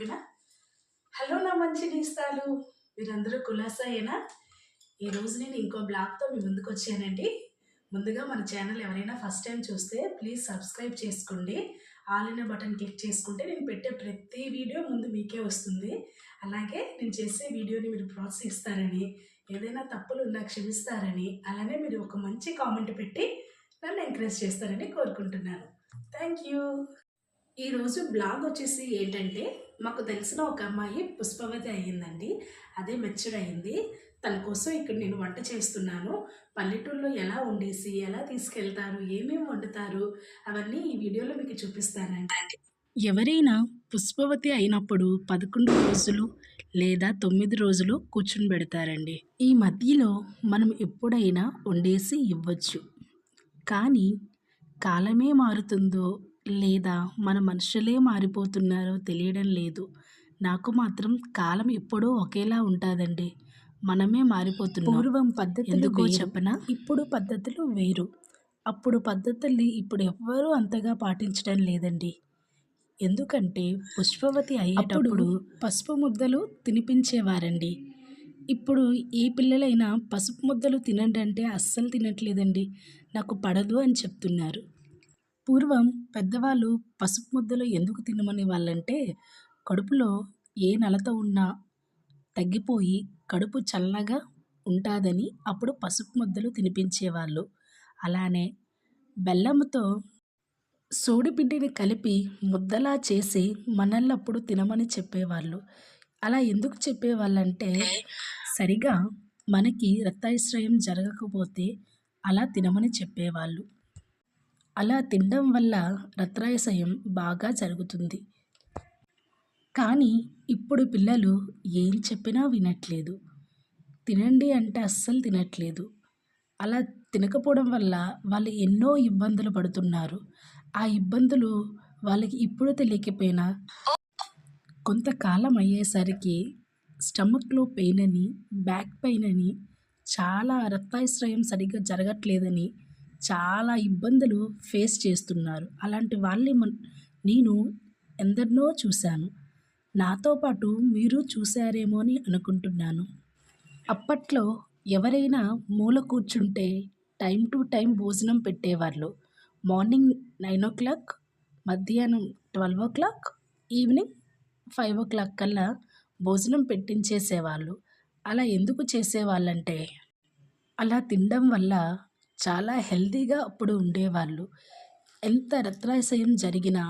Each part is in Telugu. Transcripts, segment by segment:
ఓకేనా హలో నా మంచి నేస్తాలు మీరందరూ కులాసాయేనా ఈరోజు నేను ఇంకో బ్లాగ్తో మీ ముందుకు వచ్చానండి. ముందుగా మన ఛానల్ ఎవరైనా ఫస్ట్ టైం చూస్తే ప్లీజ్ సబ్స్క్రైబ్ చేసుకోండి. ఆల్ ఇన్ బటన్ క్లిక్ చేసుకుంటే నేను పెట్టే ప్రతి వీడియో ముందు మీకే వస్తుంది. అలాగే నేను చేసే వీడియోని మీరు ప్రోత్సహిస్తారని ఏదైనా తప్పులు ఉన్నా క్షమిస్తారని అలానే మీరు ఒక మంచి కామెంట్ పెట్టి నన్ను ఎంకరేజ్ చేస్తారని కోరుకుంటున్నాను. Thank you. ఈరోజు బ్లాగ్ వచ్చేసి ఏంటంటే మాకు తెలిసిన ఒక అమ్మాయి పుష్పవతి అయ్యిందండి. అదే మెచ్యూర్ అయింది తన కోసం ఇక్కడ నేను వంట చేస్తున్నాను. పల్లెటూరులో ఎలా వండేసి ఎలా తీసుకెళ్తారు ఏమేమి వండుతారు అవన్నీ ఈ వీడియోలో మీకు చూపిస్తానండి. ఎవరైనా పుష్పవతి అయినప్పుడు పదకొండు రోజులు లేదా తొమ్మిది రోజులు కూర్చుని పెడతారండి. ఈ మధ్యలో మనం ఎప్పుడైనా వండేసి ఇవ్వచ్చు. కానీ కాలమే మారుతుందో లేదా మన మనుషులే మారిపోతున్నారో తెలియడం లేదు. నాకు మాత్రం కాలం ఎప్పుడూ ఒకేలా ఉంటుందండి. మనమే మారిపోతున్నాం. పూర్వం పద్ధతి ఎందుకో చెప్పనా? ఇప్పుడు పద్ధతులు వేరు. అప్పుడు పద్ధతుల్ని ఇప్పుడు ఎవ్వరూ అంతగా పాటించడం లేదండి. ఎందుకంటే పుష్పవతి అయ్యేటప్పుడు పసుపు ముద్దలు తినిపించేవారండి. ఇప్పుడు ఏ పిల్లలైనా పసుపు ముద్దలు తినండి అంటే అస్సలు తినట్లేదండి. నాకు పడదు అని చెప్తున్నారు. పూర్వం పెద్దవాళ్ళు పసుపు ముద్దలు ఎందుకు తినమని వాళ్ళంటే కడుపులో ఏ నలత ఉన్నా తగ్గిపోయి కడుపు చల్లగా ఉంటుందని అప్పుడు పసుపు ముద్దలు తినిపించేవాళ్ళు. అలానే బెల్లంతో సోడిపిండిని కలిపి ముద్దలా చేసి మనల్లప్పుడు తినమని చెప్పేవాళ్ళు. అలా ఎందుకు చెప్పేవాళ్ళంటే సరిగా మనకి రక్తాశ్రయం జరగకపోతే అలా తినమని చెప్పేవాళ్ళు. అలా తినడం వల్ల రత్రాయసయం బాగా జరుగుతుంది. కానీ ఇప్పుడు పిల్లలు ఏం చెప్పినా వినట్లేదు. తినండి అంటే అస్సలు తినట్లేదు. అలా తినకపోవడం వల్ల వాళ్ళు ఎన్నో ఇబ్బందులు పడుతున్నారు. ఆ ఇబ్బందులు వాళ్ళకి ఇప్పుడు తెలియకపోయినా కొంతకాలం అయ్యేసరికి స్టమక్లో పెయిన్ అని బ్యాక్ పెయిన్ అని చాలా రక్తాశ్రయం సరిగ్గా జరగట్లేదని చాలా ఇబ్బందులు ఫేస్ చేస్తున్నారు. అలాంటి వాళ్ళని నేను ఎందరినో చూశాను. నాతో పాటు మీరు చూశారేమో అని అనుకుంటున్నాను. అప్పట్లో ఎవరైనా మూల కూర్చుంటే టైం టు టైం భోజనం పెట్టేవాళ్ళు. మార్నింగ్ నైన్ ఓ క్లాక్ మధ్యాహ్నం twelve o'clock evening five o'clock కల్లా భోజనం పెట్టించేసేవాళ్ళు. అలా ఎందుకు చేసేవాళ్ళంటే అలా తినడం వల్ల చాలా హెల్తీగా అప్పుడు ఉండేవాళ్ళు. ఎంత రక్తాశయం జరిగినా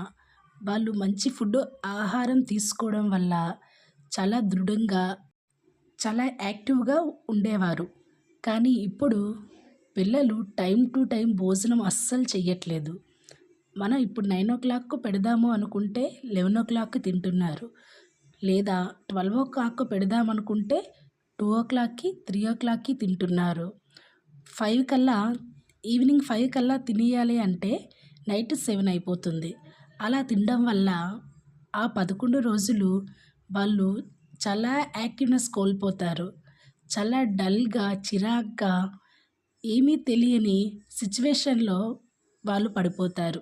వాళ్ళు మంచి ఫుడ్ ఆహారం తీసుకోవడం వల్ల చాలా దృఢంగా చాలా యాక్టివ్గా ఉండేవారు. కానీ ఇప్పుడు పిల్లలు టైం టు టైం భోజనం అస్సలు చెయ్యట్లేదు. మనం ఇప్పుడు నైన్ ఓ క్లాక్కు పెడదాము అనుకుంటే లెవెన్ ఓ క్లాక్కి తింటున్నారు. లేదా ట్వెల్వ్ ఓ క్లాక్ పెడదామనుకుంటే టూ ఓ క్లాక్కి త్రీ ఓ క్లాక్కి తింటున్నారు. ఫైవ్ కల్లా ఈవినింగ్ ఫైవ్ కల్లా తినేయాలి అంటే నైట్ సెవెన్ అయిపోతుంది. అలా తినడం వల్ల ఆ పదకొండు రోజులు వాళ్ళు చాలా యాక్టివ్నెస్ కోల్పోతారు. చాలా డల్గా చిరాగ్గా ఏమీ తెలియని సిచ్యువేషన్లో వాళ్ళు పడిపోతారు.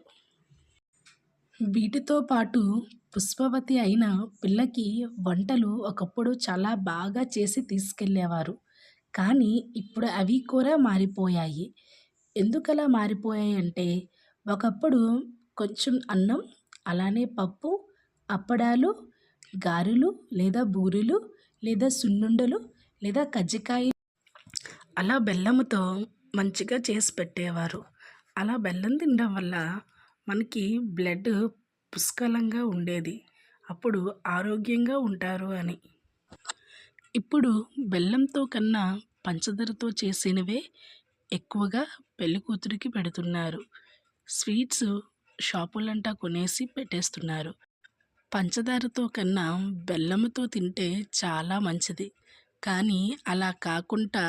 వీటితో పాటు పుష్పవతి అయిన పిల్లకి వంటలు ఒకప్పుడు చాలా బాగా చేసి తీసుకెళ్ళేవారు. కానీ ఇప్పుడు అవి కూడా మారిపోయాయి. ఎందుకలా మారిపోయాయి అంటే ఒకప్పుడు కొంచెం అన్నం అలానే పప్పు అప్పడాలు గారెలు లేదా బూరెలు లేదా సున్నుండలు లేదా కజ్జికాయ అలా బెల్లంతో మంచిగా చేసి పెట్టేవారు. అలా బెల్లం తినడం వల్ల మనకి బ్లడ్ పుష్కలంగా ఉండేది. అప్పుడు ఆరోగ్యంగా ఉంటారు అని. ఇప్పుడు బెల్లంతో కన్నా పంచదారతో చేసినవే ఎక్కువగా పెళ్ళి కూతురికి పెడుతున్నారు. స్వీట్స్ షాపులంటా కొనేసి పెట్టేస్తున్నారు. పంచదారతో కన్నా బెల్లంతో తింటే చాలా మంచిది. కానీ అలా కాకుండా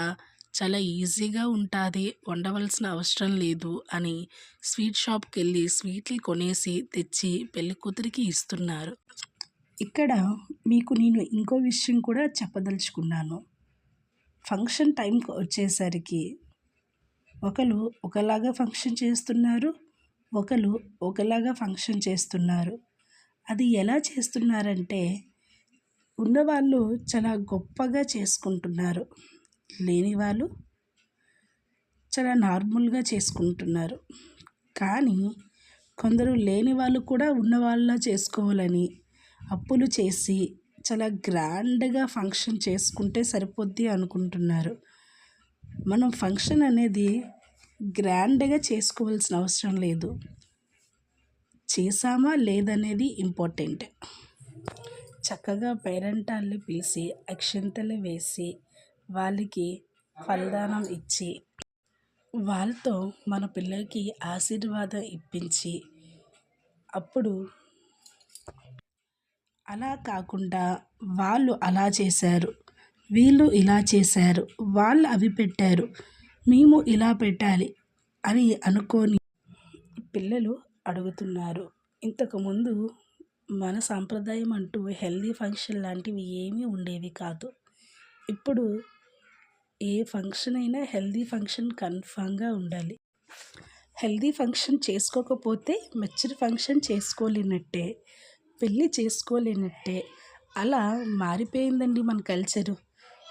చాలా ఈజీగా ఉంటుంది వండవలసిన అవసరం లేదు అని స్వీట్ షాప్కి వెళ్ళి స్వీట్లు కొనేసి తెచ్చి పెళ్ళి కూతురికి ఇస్తున్నారు. ఇక్కడ మీకు నేను ఇంకో విషయం కూడా చెప్పదలుచుకున్నాను. ఫంక్షన్ టైంకి వచ్చేసరికి ఒకరు ఒకలాగా ఫంక్షన్ చేస్తున్నారు ఒకరు ఒకలాగా ఫంక్షన్ చేస్తున్నారు. అది ఎలా చేస్తున్నారంటే ఉన్నవాళ్ళు చాలా గొప్పగా చేసుకుంటున్నారు. లేని వాళ్ళు చాలా నార్మల్గా చేసుకుంటున్నారు. కానీ కొందరు లేని వాళ్ళు కూడా ఉన్నవాళ్ళ చేసుకోవాలని అప్పులు చేసి చాలా గ్రాండ్గా ఫంక్షన్ చేసుకుంటే సరిపోద్ది అనుకుంటున్నారు. మనం ఫంక్షన్ అనేది గ్రాండ్గా చేసుకోవాల్సిన అవసరం లేదు. చేసామా లేదనేది ఇంపార్టెంట్. చక్కగా పేరెంటాల్ని పిలిచి అక్షంతలు వేసి వాళ్ళకి ఫలదానం ఇచ్చి వాళ్ళతో మన పిల్లలకి ఆశీర్వాదం ఇప్పించి అప్పుడు అలా కాకుండా వాళ్ళు అలా చేశారు. వీళ్ళు ఇలా చేశారు. వాళ్ళు అవి పెట్టారు. మేము ఇలా పెట్టాలి అని అనుకోని పిల్లలు అడుగుతున్నారు. ఇంతకుముందు మన సాంప్రదాయం అంటూ హెల్దీ ఫంక్షన్ లాంటివి ఏమీ ఉండేవి కాదు. ఇప్పుడు ఏ ఫంక్షన్ అయినా హెల్దీ ఫంక్షన్ కన్ఫామ్గా ఉండాలి. హెల్దీ ఫంక్షన్ చేసుకోకపోతే మెచ్చరి ఫంక్షన్ చేసుకోలేనట్టే. పెళ్ళి చేసుకోలేనట్టే. అలా మారిపోయిందండి మన కల్చరు.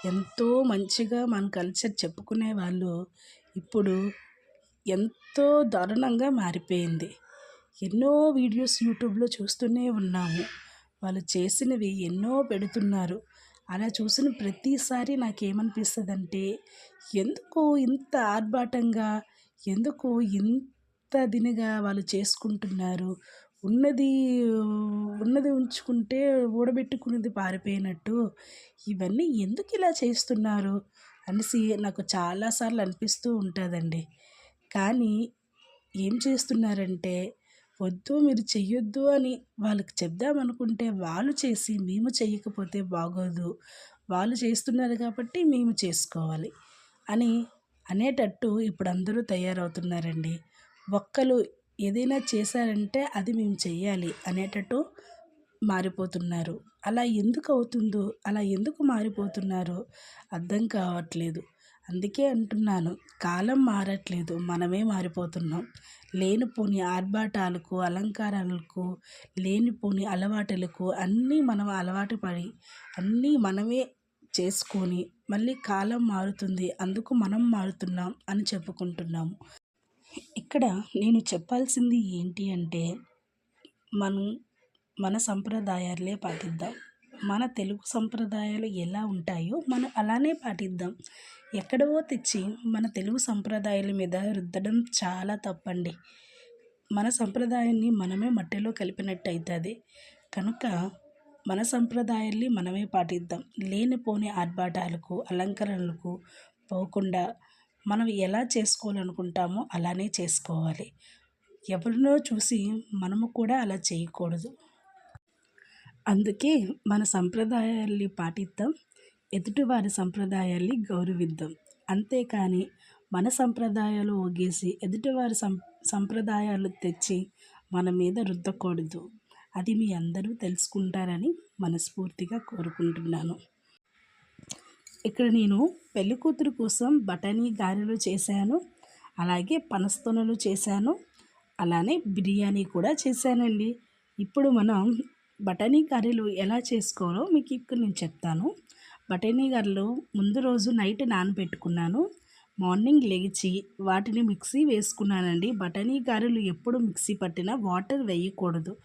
ఎంతో మంచిగా మన కల్చర్ చెప్పుకునే వాళ్ళు ఇప్పుడు ఎంతో దారుణంగా మారిపోయింది. ఎన్నో వీడియోస్ యూట్యూబ్లో చూస్తూనే ఉన్నాము. వాళ్ళు చేసినవి ఎన్నో పెడుతున్నారు. అలా చూసిన ప్రతిసారి నాకేమనిపిస్తుంది అంటే ఎందుకు ఇంత ఆర్భాటంగా ఎందుకు ఇంత దినగా వాళ్ళు చేసుకుంటున్నారు? ఉన్నది ఉన్నది ఉంచుకుంటే ఊడబెట్టుకున్నది పారిపోయినట్టు. ఇవన్నీ ఎందుకు ఇలా చేస్తున్నారు? అనేసి నాకు చాలాసార్లు అనిపిస్తూ ఉంటుందండి. కానీ ఏం చేస్తున్నారంటే వద్దు మీరు చెయ్యొద్దు అని వాళ్ళకి చెప్దామనుకుంటే వాళ్ళు చేసి మేము చేయకపోతే బాగోదు. వాళ్ళు చేస్తున్నారు కాబట్టి మేము చేసుకోవాలి అని అనేటట్టు ఇప్పుడు అందరూ తయారవుతున్నారండి. ఒక్కరు ఏదైనా చేశారంటే అది మేము చేయాలి అనేటట్టు మారిపోతున్నారు. అలా ఎందుకు అవుతుందో అలా ఎందుకు మారిపోతున్నారో అర్థం కావట్లేదు. అందుకే అంటున్నాను కాలం మారట్లేదు మనమే మారిపోతున్నాం. లేనిపోని ఆర్భాటాలకు అలంకారాలకు లేనిపోని అలవాటులకు అన్నీ మనం అలవాటు పడి అన్నీ మనమే చేసుకొని మళ్ళీ కాలం మారుతుంది అందుకు మనం మారుతున్నాం అని చెప్పుకుంటున్నాము. ఇక్కడ నేను చెప్పాల్సింది ఏంటి అంటే మనం మన సంప్రదాయాలే పాటిద్దాం. మన తెలుగు సంప్రదాయాలు ఎలా ఉంటాయో మనం అలానే పాటిద్దాం. ఎక్కడో తెచ్చి మన తెలుగు సంప్రదాయాల మీద రుద్దడం చాలా తప్పండి. మన సంప్రదాయాన్ని మనమే మట్టిలో కలిపినట్టు అవుతుంది కనుక మన సంప్రదాయాల్ని మనమే పాటిద్దాం. లేనిపోని ఆర్భాటాలకు అలంకరణలకు పోకుండా మనం ఎలా చేసుకోవాలనుకుంటామో అలానే చేసుకోవాలి. ఎవరినో చూసి మనము కూడా అలా చేయకూడదు. అందుకే మన సంప్రదాయాల్ని పాటిద్దాం ఎదుటివారి సంప్రదాయాల్ని గౌరవిద్దాం. అంతేకాని మన సంప్రదాయాలు ఒగేసి ఎదుటివారి సం సంప్రదాయాలు తెచ్చి మన మీద రుద్దకూడదు. అది మీ అందరూ తెలుసుకుంటారని మనస్ఫూర్తిగా కోరుకుంటున్నాను. ఇక్కడ నేను పెళ్ళి కూతురు కోసం బఠానీ గారెలు చేశాను. అలాగే పనస్తోనలు చేశాను. అలానే బిర్యానీ కూడా చేశానండి. ఇప్పుడు మనం బఠానీ కర్రీలు ఎలా చేసుకోవాలో మీకు ఇక్కడ నేను చెప్తాను. బఠానీ గారెలు ముందు రోజు నైట్ నానబెట్టుకున్నాను. మార్నింగ్ లేచి వాటిని మిక్సీ వేసుకున్నానండి. బఠానీ గారెలు ఎప్పుడు మిక్సీ పట్టినా వాటర్ వేయకూడదు.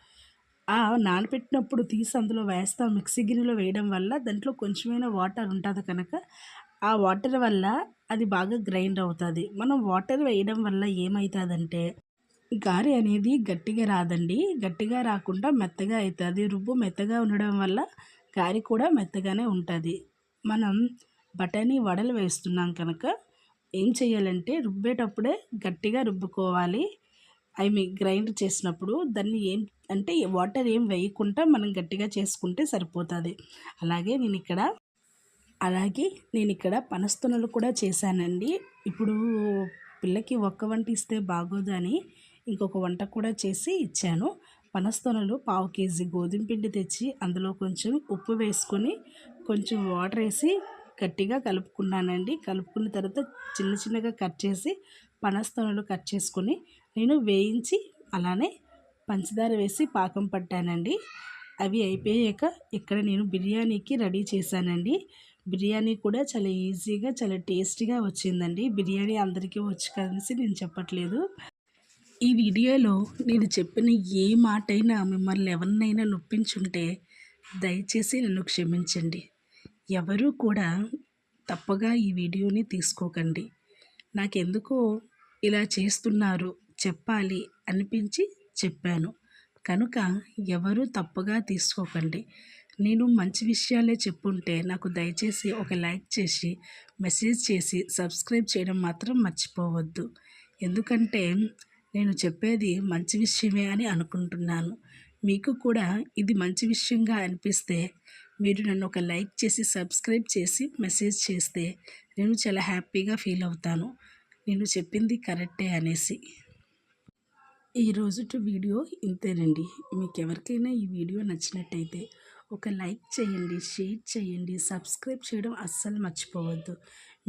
ఆ నానబెట్టినప్పుడు తీసి అందులో వేస్తాం మిక్సీ గిన్నెలో వేయడం వల్ల దాంట్లో కొంచెమైనా వాటర్ ఉంటుంది కనుక ఆ వాటర్ వల్ల అది బాగా గ్రైండ్ అవుతుంది. మనం వాటర్ వేయడం వల్ల ఏమవుతుందంటే గారి అనేది గట్టిగా రాదండి. గట్టిగా రాకుండా మెత్తగా అవుతుంది రుబ్బు మెత్తగా ఉండడం వల్ల గారి కూడా మెత్తగానే ఉంటుంది. మనం బఠానీ వడలు వేస్తున్నాం కనుక ఏం చేయాలంటే రుబ్బేటప్పుడే గట్టిగా రుబ్బుకోవాలి. ఐ మీ గ్రైండ్ చేసినప్పుడు దాన్ని ఏం అంటే వాటర్ ఏం వేయకుండా మనం గట్టిగా చేసుకుంటే సరిపోతుంది. అలాగే నేను ఇక్కడ అలాగే నేను ఇక్కడ పనస్తొనలు కూడా చేశానండి. ఇప్పుడు పిల్లకి ఒక్క వంట ఇస్తే బాగోదు అని ఇంకొక వంట కూడా చేసి ఇచ్చాను. పనస్తొనలు పావు కేజీ గోధుమ పిండి తెచ్చి అందులో కొంచెం ఉప్పు వేసుకొని కొంచెం వాటర్ వేసి గట్టిగా కలుపుకున్నానండి. కలుపుకున్న తర్వాత చిన్న చిన్నగా కట్ చేసి పనస్తొనలు కట్ చేసుకొని నేను వేయించి అలానే పంచదార వేసి పాకం పట్టానండి. అవి అయిపోయాక ఇక్కడ నేను బిర్యానీకి రెడీ చేశానండి. బిర్యానీ కూడా చాలా ఈజీగా చాలా టేస్టీగా వచ్చిందండి. బిర్యానీ అందరికీ వచ్చు కలిసి నేను చెప్పట్లేదు. ఈ వీడియోలో నేను చెప్పిన ఏ మాటైనా మిమ్మల్ని ఎవరినైనా నొప్పించుంటే దయచేసి నన్ను క్షమించండి. ఎవరూ కూడా తప్పగా ఈ వీడియోని తీసుకోకండి. నాకెందుకో ఇలా చేస్తున్నారు చెప్పాలి అనిపించి చెప్పాను. కనుక ఎవరు తప్పుగా తీసుకోకండి. నేను మంచి విషయాలే చెప్పుంటే నాకు దయచేసి ఒక లైక్ చేసి మెసేజ్ చేసి సబ్స్క్రైబ్ చేయడం మాత్రం మర్చిపోవద్దు. ఎందుకంటే నేను చెప్పేది మంచి విషయమే అని అనుకుంటున్నాను. మీకు కూడా ఇది మంచి విషయంగా అనిపిస్తే మీరు నన్ను ఒక లైక్ చేసి సబ్స్క్రైబ్ చేసి మెసేజ్ చేస్తే నేను చాలా హ్యాపీగా ఫీల్ అవుతాను. నేను చెప్పింది కరెక్టే అనేసి. ఈ వీడియో ఇంతేనండి. మీకు ఎవరికైనా ఈ వీడియో నచ్చినట్టయితే ఒక లైక్ చేయండి షేర్ చేయండి సబ్స్క్రైబ్ చేయడం అస్సలు మర్చిపోవద్దు.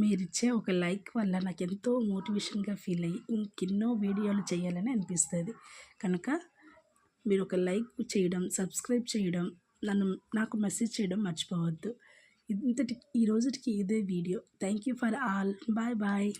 మీరిచ్చే ఒక లైక్ వల్ల నాకు ఎంతో మోటివేషన్గా ఫీల్ అయ్యి ఇంకెన్నో వీడియోలు చేయాలని అనిపిస్తుంది. కనుక మీరు ఒక లైక్ చేయడం సబ్స్క్రైబ్ చేయడం నన్ను నాకు మెసేజ్ చేయడం మర్చిపోవద్దు. ఇంతటి ఈ రోజుకి ఇదే video. Thank you for all. Bye bye.